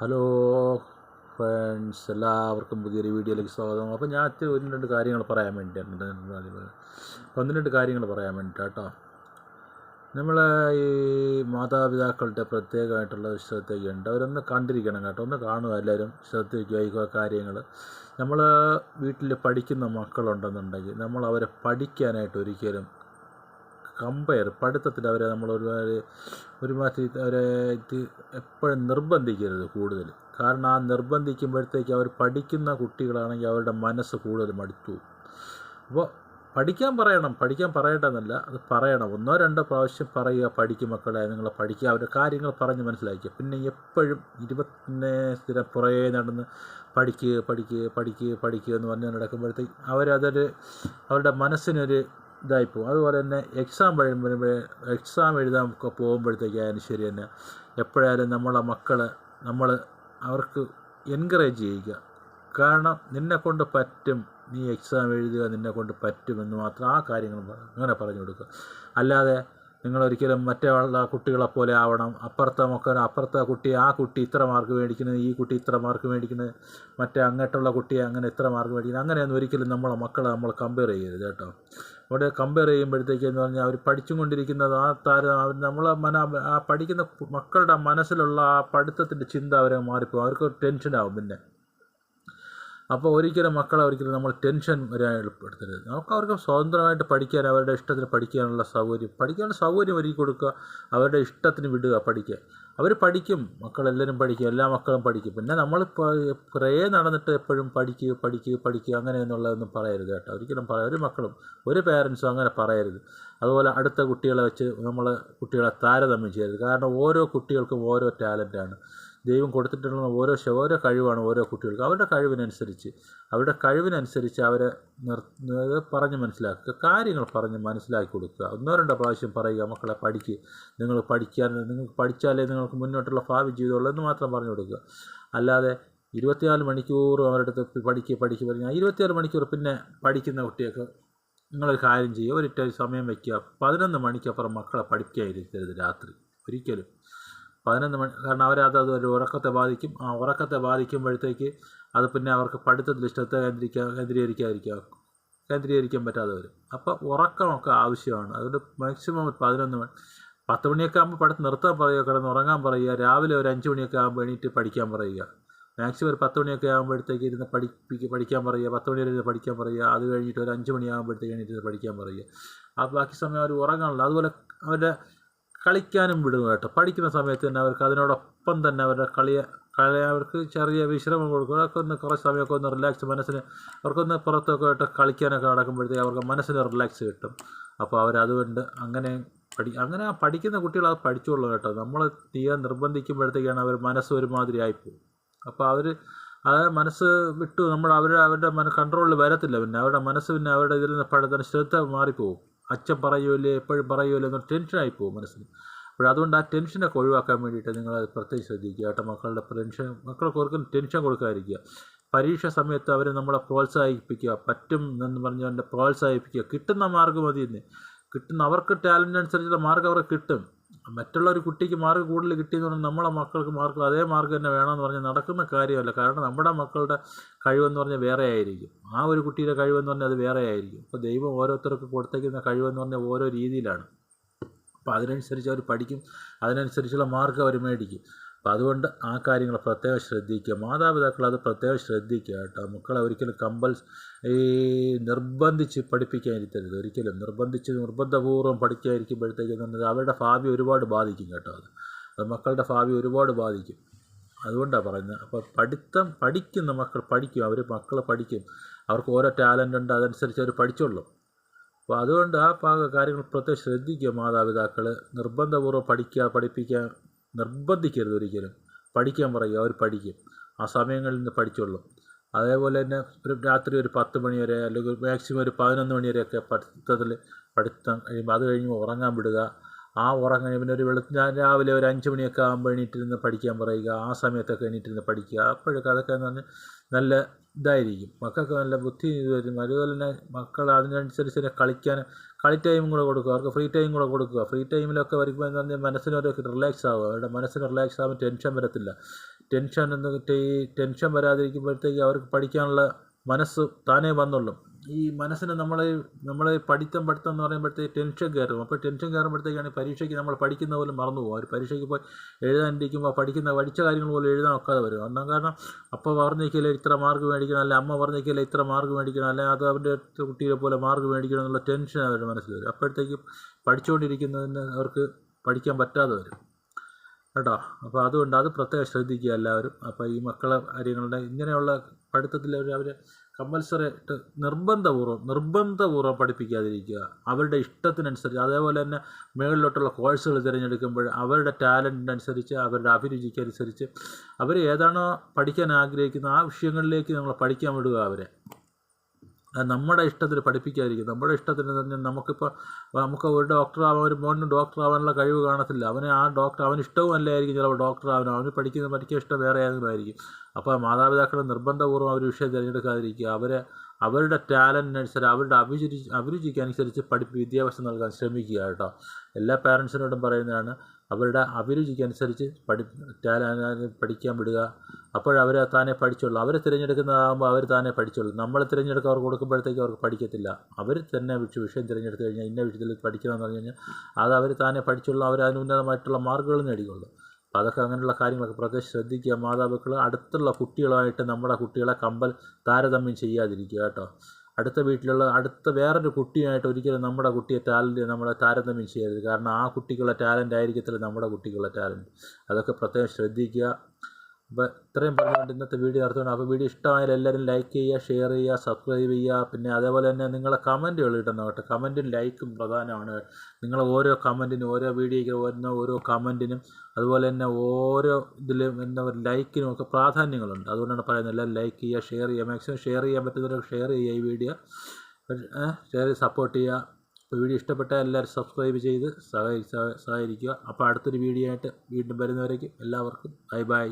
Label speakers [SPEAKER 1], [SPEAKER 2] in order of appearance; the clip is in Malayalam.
[SPEAKER 1] ഹലോ ഫ്രണ്ട്സ് എല്ലാവർക്കും പുതിയൊരു വീഡിയോയിലേക്ക് സ്വാഗതം. അപ്പോൾ ഞാൻ അത്യ രണ്ട് കാര്യങ്ങൾ പറയാൻ വേണ്ടിയിട്ടുണ്ട് ഒന്ന് രണ്ട് കാര്യങ്ങൾ പറയാൻ വേണ്ടിയിട്ട് കേട്ടോ നമ്മൾ ഈ മാതാപിതാക്കളുടെ പ്രത്യേകമായിട്ടുള്ള ശ്രദ്ധയ്ക്കുണ്ട് അവരൊന്ന് കണ്ടിരിക്കണം കേട്ടോ. ഒന്ന് കാണുക എല്ലാവരും. ശ്രദ്ധിക്കുക ഈ കാര്യങ്ങൾ നമ്മൾ വീട്ടിൽ പഠിക്കുന്ന മക്കളുണ്ടെന്നുണ്ടെങ്കിൽ നമ്മൾ അവരെ പഠിക്കാനായിട്ട് ഒരിക്കലും കമ്പയർ പഠിത്തത്തിൽ അവരെ നമ്മൾ ഒരുമാതിരി ഒരുമാതിരി അവരെ എപ്പോഴും നിർബന്ധിക്കരുത് കൂടുതൽ. കാരണം ആ നിർബന്ധിക്കുമ്പോഴത്തേക്ക് അവർ പഠിക്കുന്ന കുട്ടികളാണെങ്കിൽ അവരുടെ മനസ്സ് കൂടുതൽ മടുത്തു. അപ്പോൾ പഠിക്കാൻ പറയണം. പഠിക്കാൻ പറയേണ്ടതല്ല. അത് പറയണം. ഒന്നോ രണ്ടോ പ്രാവശ്യം പറയുക പഠിക്കും മക്കളെ. നിങ്ങൾ പഠിക്കുക. അവരുടെ കാര്യങ്ങൾ പറഞ്ഞ് മനസ്സിലാക്കുക. പിന്നെ എപ്പോഴും ഇരുപത്തിനെ സ്ഥിരം പുറകെ നടന്ന് പഠിക്കുക പഠിക്കുക പഠിക്കുക പഠിക്കുക എന്ന് പറഞ്ഞ് നടക്കുമ്പോഴത്തേക്ക് അവരതൊരു അവരുടെ മനസ്സിനൊരു ഇതായിപ്പോവും. അതുപോലെ തന്നെ എക്സാം വരുമ്പോഴേ എക്സാം എഴുതാൻ ഒക്കെ പോകുമ്പോഴത്തേക്കായാലും ശരി തന്നെ. എപ്പോഴായാലും നമ്മളെ മക്കളെ നമ്മൾ അവർക്ക് എൻകറേജ് ചെയ്യുക. കാരണം നിന്നെക്കൊണ്ട് പറ്റും നീ എക്സാം എഴുതുക നിന്നെക്കൊണ്ട് പറ്റുമെന്ന് മാത്രം ആ കാര്യങ്ങൾ അങ്ങനെ പറഞ്ഞു കൊടുക്കുക. അല്ലാതെ നിങ്ങളൊരിക്കലും മറ്റേ ഉള്ള കുട്ടികളെ പോലെ ആവണം. അപ്പുറത്തെ മക്കൾ അപ്പുറത്തെ കുട്ടി ആ കുട്ടി ഇത്ര മാർക്ക് മേടിക്കുന്നത് ഈ കുട്ടി ഇത്ര മാർക്ക് മേടിക്കുന്നത് മറ്റേ അങ്ങോട്ടുള്ള കുട്ടി അങ്ങനെ ഇത്ര മാർക്ക് മേടിക്കുന്നത് അങ്ങനെയൊന്നും ഒരിക്കലും നമ്മളെ മക്കളെ നമ്മൾ കമ്പയർ ചെയ്യരുത് കേട്ടോ. അവിടെ കമ്പയർ ചെയ്യുമ്പോഴത്തേക്ക് എന്ന് പറഞ്ഞാൽ അവർ പഠിച്ചും കൊണ്ടിരിക്കുന്നത് ആ താര നമ്മളെ മന ആ പഠിക്കുന്ന മക്കളുടെ മനസ്സിലുള്ള ആ പഠിത്തത്തിന്റെ ചിന്ത അവരെ മാറിപ്പോകും. അവർക്ക് ടെൻഷനാവും പിന്നെ. അപ്പോൾ ഒരിക്കലും മക്കളെ ഒരിക്കലും നമ്മൾ ടെൻഷൻ വരാൻ എളുപ്പപ്പെടുത്തരുത് നമുക്ക് അവർക്ക് സ്വതന്ത്രമായിട്ട് പഠിക്കാൻ അവരുടെ ഇഷ്ടത്തിന് പഠിക്കാനുള്ള സൗകര്യം പഠിക്കാനുള്ള സൗകര്യം ഒരുക്കി കൊടുക്കുക അവരുടെ ഇഷ്ടത്തിന് വിടുക പഠിക്കുക. അവർ പഠിക്കും മക്കളെല്ലാവരും പഠിക്കും എല്ലാ മക്കളും പഠിക്കും. പിന്നെ നമ്മൾ കുറേ നടന്നിട്ട് എപ്പോഴും പഠിക്കുക പഠിക്കുക പഠിക്കുക അങ്ങനെയെന്നുള്ളതൊന്നും പറയരുത് കേട്ടോ. ഒരിക്കലും പറയാം ഒരു മക്കളും ഒരു പേരൻസും അങ്ങനെ പറയരുത്. അതുപോലെ അടുത്ത കുട്ടികളെ വെച്ച് നമ്മൾ കുട്ടികളെ താരതമ്യം ചെയ്യരുത്. കാരണം ഓരോ കുട്ടികൾക്കും ഓരോ ടാലന്റാണ്. ദൈവം കൊടുത്തിട്ടുള്ള ഓരോ ഓരോ കഴിവാണ് ഓരോ കുട്ടികൾക്ക്. അവരുടെ കഴിവിനനുസരിച്ച് അവരുടെ കഴിവിനനുസരിച്ച് അവരെ നിർ പറഞ്ഞ് മനസ്സിലാക്കുക. കാര്യങ്ങൾ പറഞ്ഞ് മനസ്സിലാക്കി കൊടുക്കുക. ഒന്നോ രണ്ടോ പ്രാവശ്യം പറയുക മക്കളെ പഠിക്കുക നിങ്ങൾ പഠിക്കാൻ നിങ്ങൾക്ക് പഠിച്ചാലേ നിങ്ങൾക്ക് മുന്നോട്ടുള്ള ഭാവി ജീവിതമുള്ളൂ എന്ന് മാത്രം പറഞ്ഞു കൊടുക്കുക. അല്ലാതെ ഇരുപത്തിനാല് മണിക്കൂറും അവരുടെ അടുത്ത് പഠിക്കുക പഠിക്കുക പറഞ്ഞാൽ ഇരുപത്തിനാല് മണിക്കൂർ പിന്നെ പഠിക്കുന്ന കുട്ടിയൊക്കെ നിങ്ങളൊരു കാര്യം ചെയ്യുക. ഒരു ടൈം സമയം വയ്ക്കുക. പതിനൊന്ന് മണിക്കപ്പുറം മക്കളെ പഠിക്കാതിരിക്കരുത് രാത്രി. ഒരിക്കലും. പതിനൊന്ന് മണി കാരണം അവരത് അത് ഒരു ഉറക്കത്തെ ബാധിക്കും. ആ ഉറക്കത്തെ ബാധിക്കുമ്പോഴത്തേക്ക് അത് പിന്നെ അവർക്ക് പഠിത്തത്തിൽ ശ്രദ്ധ കേന്ദ്രീകരിക്കാൻ കേന്ദ്രീകരിക്കാതിരിക്കുക കേന്ദ്രീകരിക്കാൻ പറ്റാതെ വരും. അപ്പോൾ ഉറക്കമൊക്കെ ആവശ്യമാണ്. അതുകൊണ്ട് മാക്സിമം പതിനൊന്ന് മണി പത്ത് മണിയൊക്കെ ആകുമ്പോൾ പഠിത്തം നിർത്താൻ പറയുക കിടന്ന് ഉറങ്ങാൻ പറയുക രാവിലെ ഒരു അഞ്ച് മണിയൊക്കെ ആകുമ്പോൾ എണീറ്റ് പഠിക്കാൻ പറയുക. മാക്സിമം ഒരു പത്ത് മണിയൊക്കെ ആകുമ്പോഴത്തേക്ക് ഇരുന്ന് പഠിപ്പിക്കുക പഠിക്കാൻ പറയുക പത്ത് മണി വരെ ഇരുന്ന് പഠിക്കാൻ പറയുക അത് കഴിഞ്ഞിട്ട് ഒരു അഞ്ച് മണിയാകുമ്പോഴത്തേക്ക് എണീറ്റ് പഠിക്കാൻ പറയുക. ആ ബാക്കി സമയം അവർ ഉറങ്ങാനുള്ള അതുപോലെ അവരുടെ കളിക്കാനും വിടും കേട്ടോ. പഠിക്കുന്ന സമയത്ത് തന്നെ അവർക്ക് അതിനോടൊപ്പം തന്നെ അവരുടെ കളിയെ കളി അവർക്ക് ചെറിയ വിശ്രമം കൊടുക്കുക അവർക്ക് ഒന്ന് കുറച്ച് സമയമൊക്കെ ഒന്ന് റിലാക്സ് മനസ്സിന് അവർക്കൊന്ന് പുറത്തൊക്കെ ആയിട്ട് കളിക്കാനൊക്കെ നടക്കുമ്പോഴത്തേക്ക് അവർക്ക് മനസ്സിന് റിലാക്സ് കിട്ടും. അപ്പോൾ അവരതുകൊണ്ട് അങ്ങനെ പഠി അങ്ങനെ ആ പഠിക്കുന്ന കുട്ടികൾ അത് പഠിച്ചോളൂ കേട്ടോ. നമ്മൾ തീരെ നിർബന്ധിക്കുമ്പോഴത്തേക്കാണ് അവർ മനസ്സ് ഒരുമാതിരി ആയിപ്പോവും. അപ്പോൾ അവർ അത് മനസ്സ് വിട്ടു നമ്മൾ അവർ അവരുടെ കൺട്രോളിൽ വരത്തില്ല പിന്നെ. അവരുടെ മനസ്സ് പിന്നെ അവരുടെ ഇതിൽ നിന്ന് പഠിത്തം ശ്രദ്ധ മാറിപ്പോവും. അച്ഛൻ പറയുമല്ലേ എപ്പോഴും പറയുമല്ലോ എന്നൊരു ടെൻഷനായി പോകും മനസ്സിന്. അപ്പോൾ അതുകൊണ്ട് ആ ടെൻഷനൊക്കെ ഒഴിവാക്കാൻ വേണ്ടിയിട്ട് നിങ്ങൾ അത് പ്രത്യേകം ശ്രദ്ധിക്കുക കേട്ടോ. മക്കളുടെ ടെൻഷൻ മക്കൾക്ക് ഒരിക്കലും ടെൻഷൻ കൊടുക്കാതിരിക്കുക. പരീക്ഷ സമയത്ത് അവരെ നമ്മളെ പ്രോത്സാഹിപ്പിക്കുക. പറ്റും എന്ന് പറഞ്ഞുകൊണ്ട് പ്രോത്സാഹിപ്പിക്കുക. കിട്ടുന്ന മാർഗം മതി എന്ന് കിട്ടുന്ന അവർക്ക് ടാലന്റ് അനുസരിച്ചുള്ള മാർഗം അവർക്ക് കിട്ടും. മറ്റുള്ള ഒരു കുട്ടിക്ക് മാർക്ക് കൂടുതൽ കിട്ടിയെന്ന് പറഞ്ഞാൽ നമ്മളെ മക്കൾക്ക് മാർക്ക് അതേ മാർക്ക് തന്നെ വേണമെന്ന് പറഞ്ഞാൽ നടക്കുന്ന കാര്യമല്ല. കാരണം നമ്മുടെ മക്കളുടെ കഴിവെന്ന് പറഞ്ഞാൽ വേറെ ആയിരിക്കും ആ ഒരു കുട്ടിയുടെ കഴിവെന്ന് പറഞ്ഞാൽ അത് വേറെ ആയിരിക്കും അപ്പോൾ ദൈവം ഓരോരുത്തർക്ക് കൊടുത്തേക്കുന്ന കഴിവെന്ന് പറഞ്ഞാൽ ഓരോ രീതിയിലാണ്. അപ്പോൾ അതിനനുസരിച്ച് അവർ പഠിക്കും. അതിനനുസരിച്ചുള്ള മാർക്ക് അവർ മേടിക്കും. അപ്പോൾ അതുകൊണ്ട് ആ കാര്യങ്ങൾ പ്രത്യേകം ശ്രദ്ധിക്കുക. മാതാപിതാക്കൾ അത് പ്രത്യേകം ശ്രദ്ധിക്കുക കേട്ടോ. മക്കളെ ഒരിക്കലും കമ്പൽസ് ഈ നിർബന്ധിച്ച് പഠിപ്പിക്കാതിരുത്തരുത് ഒരിക്കലും നിർബന്ധിച്ച് നിർബന്ധപൂർവം പഠിക്കാതിരിക്കുമ്പോഴത്തേക്കും പറഞ്ഞത് അവരുടെ ഭാവി ഒരുപാട് ബാധിക്കും കേട്ടോ അത്. അത് മക്കളുടെ ഭാവി ഒരുപാട് ബാധിക്കും. അതുകൊണ്ടാണ് പറയുന്നത്. അപ്പോൾ പഠിത്തം പഠിക്കുന്ന മക്കൾ പഠിക്കും. അവർ മക്കൾ പഠിക്കും. അവർക്ക് ഓരോ ടാലന്റ് ഉണ്ട്. അതനുസരിച്ച് അവർ പഠിച്ചോളും. അപ്പോൾ അതുകൊണ്ട് ആ പാക കാര്യങ്ങൾ പ്രത്യേകം ശ്രദ്ധിക്കുക മാതാപിതാക്കൾ നിർബന്ധപൂർവം പഠിക്കുക പഠിപ്പിക്കാൻ നിർബന്ധിക്കരുത് ഒരിക്കലും. പഠിക്കാൻ പറയുക അവർ പഠിക്കും. ആ സമയങ്ങളിൽ നിന്ന് പഠിച്ചോളും. അതേപോലെ തന്നെ ഒരു രാത്രി ഒരു പത്ത് മണി വരെ അല്ലെങ്കിൽ മാക്സിമം ഒരു പതിനൊന്ന് മണി വരെയൊക്കെ പഠിത്തത്തിൽ പഠിത്തം കഴിയുമ്പോൾ അത് കഴിയുമ്പോൾ ഉറങ്ങാൻ വിടുക. ആ ഉറങ്ങാൻ പിന്നെ ഒരു വെളുത്ത് രാവിലെ ഒരു അഞ്ച് മണിയൊക്കെ ആകുമ്പോൾ എണീറ്റിരുന്ന് പഠിക്കാൻ പറയുക. ആ സമയത്തൊക്കെ എണീറ്റിരുന്ന് പഠിക്കുക. അപ്പോഴൊക്കെ അതൊക്കെ എന്ന് പറഞ്ഞാൽ നല്ല ഇതായിരിക്കും. മക്കൾക്ക് നല്ല ബുദ്ധി ഇത് വരും അതുപോലെ തന്നെ മക്കൾ അതിനനുസരിച്ച് തന്നെ കളിക്കാൻ കളി ടൈമും കൂടെ കൊടുക്കുക. അവർക്ക് ഫ്രീ ടൈം കൂടെ കൊടുക്കുക. ഫ്രീ ടൈമിലൊക്കെ വരുമ്പോൾ എന്ന് പറഞ്ഞാൽ മനസ്സിനൊരൊക്കെ റിലാക്സ് ആവുക. അവരുടെ മനസ്സിന് റിലാക്സ് ആകുമ്പോൾ ടെൻഷൻ വരത്തില്ല. ടെൻഷൻ എന്ന് ടെൻഷൻ വരാതിരിക്കുമ്പോഴത്തേക്ക് അവർക്ക് പഠിക്കാനുള്ള മനസ്സ് താനേ വന്നോളും. ഈ മനസ്സിന് നമ്മൾ നമ്മൾ പഠിത്തം പഠിത്തം എന്ന് പറയുമ്പോഴത്തേക്ക് ടെൻഷൻ കയറും. അപ്പോൾ ടെൻഷൻ കയറുമ്പോഴത്തേക്കാണ് പരീക്ഷയ്ക്ക് നമ്മൾ പഠിക്കുന്ന പോലും മറന്നു പോകും അവർ പരീക്ഷയ്ക്ക് പോയി എഴുതാനിരിക്കുമ്പോൾ പഠിക്കുന്ന പഠിച്ച കാര്യങ്ങൾ പോലും എഴുതാൻ ഒക്കാതെ വരും. ഒന്നാം കാരണം അപ്പോൾ പറഞ്ഞേക്കില്ല ഇത്ര മാർക്ക് മേടിക്കണം അല്ലെ അമ്മ പറഞ്ഞേക്കില്ല ഇത്ര മാർക്ക് മേടിക്കണം അല്ലെ അത് അവന്റെ കുട്ടിയെ പോലെ മാർക്ക് മേടിക്കണം എന്നുള്ള ടെൻഷൻ അവരുടെ മനസ്സിൽ വരും. അപ്പോഴത്തേക്കും പഠിച്ചുകൊണ്ടിരിക്കുന്നതിന് അവർക്ക് പഠിക്കാൻ പറ്റാതെ വരും. കേട്ടോ. അപ്പോൾ അതുകൊണ്ട് അത് പ്രത്യേകം ശ്രദ്ധിക്കുക എല്ലാവരും. അപ്പോൾ ഈ മക്കളെ കാര്യങ്ങളുടെ ഇങ്ങനെയുള്ള പഠിത്തത്തിൽ അവർ അവർ കമ്പൽസറി ആയിട്ട് നിർബന്ധപൂർവം നിർബന്ധപൂർവം പഠിപ്പിക്കാതിരിക്കുക. അവരുടെ ഇഷ്ടത്തിനനുസരിച്ച് അതേപോലെ തന്നെ മുകളിലോട്ടുള്ള കോഴ്സുകൾ തിരഞ്ഞെടുക്കുമ്പോൾ അവരുടെ ടാലന്റിനനുസരിച്ച് അവരുടെ അഭിരുചിക്കനുസരിച്ച് അവർ ഏതാണോ പഠിക്കാൻ ആഗ്രഹിക്കുന്ന ആ വിഷയങ്ങളിലേക്ക് നമ്മൾ പഠിക്കാൻ വിടുക അവരെ. നമ്മുടെ ഇഷ്ടത്തിന് പഠിപ്പിക്കാതിരിക്കും. നമ്മുടെ ഇഷ്ടത്തിന് തന്നെ നമുക്കിപ്പോൾ നമുക്ക് ഒരു ഡോക്ടർ ആവാൻ ഒരു മോനും ഡോക്ടർ ആവാനുള്ള കഴിവ് കാണത്തില്ല. അവന് ആ ഡോക്ടർ അവന് ഇഷ്ടവും അല്ലായിരിക്കും ചിലപ്പോൾ ഡോക്ടർ ആവാൻ അവന് പഠിക്കുന്ന പഠിക്കാൻ ഇഷ്ടം വേറെ ഏതെങ്കിലും ആയിരിക്കും. അപ്പോൾ മാതാപിതാക്കൾ നിർബന്ധപൂർവം ഒരു വിഷയം തിരഞ്ഞെടുക്കാതിരിക്കുക. അവരെ അവരുടെ ടാലന്റിനനുസരിച്ച് അവരുടെ അഭിരുചി അഭിരുചിക്കനുസരിച്ച് പഠിപ്പ് വിദ്യാഭ്യാസം നൽകാൻ ശ്രമിക്കുക കേട്ടോ. എല്ലാ പാരൻസിനോടും പറയുന്നതാണ് അവരുടെ അഭിരുചിക്കനുസരിച്ച് പഠി പഠിക്കാൻ വിടുക. അപ്പോഴവർ താനെ പഠിച്ചോളൂ. അവർ തിരഞ്ഞെടുക്കുന്നതാകുമ്പോൾ അവർ താനെ പഠിച്ചോളൂ. നമ്മൾ തിരഞ്ഞെടുക്കുക അവർക്ക് കൊടുക്കുമ്പോഴത്തേക്ക് അവർക്ക് പഠിക്കത്തില്ല. അവർ തന്നെ വിഷു വിഷയം തിരഞ്ഞെടുത്ത് കഴിഞ്ഞാൽ ഇന്ന വിഷയത്തിൽ പഠിക്കണമെന്ന് പറഞ്ഞു കഴിഞ്ഞാൽ അത് അവർ താനെ പഠിച്ചോളൂ. അവർ അതിനുന്നതമായിട്ടുള്ള മാർഗങ്ങൾ നേടിക്കൊള്ളൂ. അപ്പോൾ അതൊക്കെ അങ്ങനെയുള്ള കാര്യങ്ങളൊക്കെ പ്രത്യേകിച്ച് ശ്രദ്ധിക്കുക. മാതാപിതാക്കൾ അടുത്തുള്ള കുട്ടികളുമായിട്ട് നമ്മുടെ കുട്ടികളെ കമ്പൽ താരതമ്യം ചെയ്യാതിരിക്കുക കേട്ടോ. അടുത്ത വീട്ടിലുള്ള അടുത്ത വേറൊരു കുട്ടിയായിട്ട് ഒരിക്കലും നമ്മുടെ കുട്ടിയെ ടാലന്റ് നമ്മളെ താരതമ്യം ചെയ്യരുത്. കാരണം ആ കുട്ടിക്കുള്ള ടാലന്റ് ആയിരിക്കത്തില്ല നമ്മുടെ കുട്ടിക്കുള്ള ടാലന്റ് അതൊക്കെ പ്രത്യേകം ശ്രദ്ധിക്കുക. അപ്പോൾ ഇത്രയും പറഞ്ഞുകൊണ്ട് ഇന്നത്തെ വീഡിയോ നടത്തുകയാണ് അപ്പോൾ വീഡിയോ ഇഷ്ടമായാൽ എല്ലാവരും ലൈക്ക് ചെയ്യുക ഷെയർ ചെയ്യുക സബ്സ്ക്രൈബ് ചെയ്യുക. പിന്നെ അതേപോലെ തന്നെ നിങ്ങളെ കമന്റുകൾ ഇടണം കേട്ടോ. കമന്റും ലൈക്കും പ്രധാനമാണ്. നിങ്ങൾ ഓരോ കമന്റിനും ഓരോ വീഡിയോയ്ക്ക് വരുന്ന ഓരോ കമന്റിനും അതുപോലെ തന്നെ ഓരോ ഇതിലും എന്താ പറയുക ലൈക്കിനും ഒക്കെ പ്രാധാന്യങ്ങളുണ്ട്. അതുകൊണ്ടാണ് പറയുന്നത് എല്ലാവരും ലൈക്ക് ചെയ്യുക ഷെയർ ചെയ്യുക. മാക്സിമം ഷെയർ ചെയ്യാൻ പറ്റുന്നവരൊക്കെ ഷെയർ ചെയ്യുക ഈ വീഡിയോ ഷെയർ സപ്പോർട്ട് ചെയ്യുക. അപ്പോൾ വീഡിയോ ഇഷ്ടപ്പെട്ടാൽ എല്ലാവരും സബ്സ്ക്രൈബ് ചെയ്ത് സഹായി സഹകരിക്കുക. അപ്പോൾ അടുത്തൊരു വീഡിയോ ആയിട്ട് വീണ്ടും വരുന്നവരേക്കും എല്ലാവർക്കും ബൈ ബൈ